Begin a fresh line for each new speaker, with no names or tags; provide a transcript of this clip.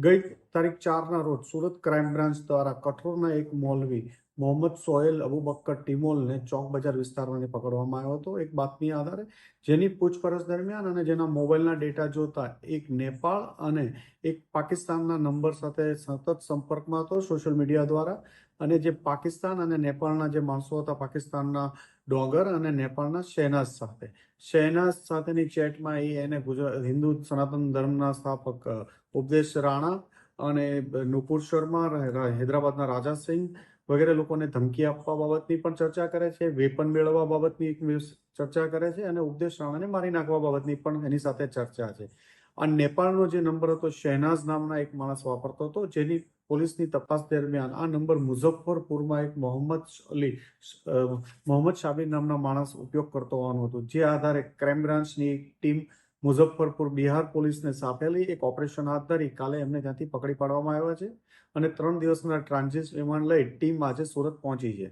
going તારીખ ચારના રોજ સુરત ક્રાઇમ બ્રાન્ચ દ્વારા કઠોરના એક મોલવી મોહમ્મદ સોહેલ અબુબક્કર ટિમોલને ચોક બજાર વિસ્તારમાંથી પકડવામાં આવ્યો હતો. એક બાતમી આધારે જેની પૂછપરછ દરમિયાન અને જેના મોબાઈલના ડેટા જોતા એક નેપાળ અને એક પાકિસ્તાનના નંબર સાથે સતત સંપર્કમાં હતો સોશિયલ મીડિયા દ્વારા. અને જે પાકિસ્તાન અને નેપાળના જે માણસો હતા પાકિસ્તાનના ડોગર અને નેપાળના શહેનાઝ સાથે. શહેનાઝ સાથેની ચેટમાં એ એને ગુજરાત હિન્દુ સનાતન ધર્મના સ્થાપક ઉપદેશ રાણા અને નુપુર શર્મા હૈદરાબાદના રાજા સિંહ વગેરે લોકોને ધમકી આપવા બાબતની પણ ચર્ચા કરે છે. વેપન મેળવવા બાબતની એક ચર્ચા કરે છે અને ઉપદેશ રાણાને મારી નાખવા બાબતની પણ એની સાથે ચર્ચા છે. આ નેપાળનો જે નંબર હતો, શહેનાઝ નામના એક માણસ વાપરતો હતો, જેની પોલીસની તપાસ દરમિયાન આ નંબર મુઝફ્ફરપુરમાં એક મોહમ્મદ અલી મોહમ્મદ શાબીર નામના માણસ ઉપયોગ કરતો હોવાનું હતું. જે આધારે ક્રાઇમ બ્રાન્ચની ટીમ મુઝફ્ફરપુર બિહાર પોલીસને સાપેલી એક ઓપરેશન હાથ ધરી કાલે એમને ત્યાંથી પકડી પાડવામાં આવ્યા છે અને ત્રણ દિવસના ટ્રાન્ઝિટ રિમાન્ડ લઈ ટીમ આજે સુરત પહોંચી છે.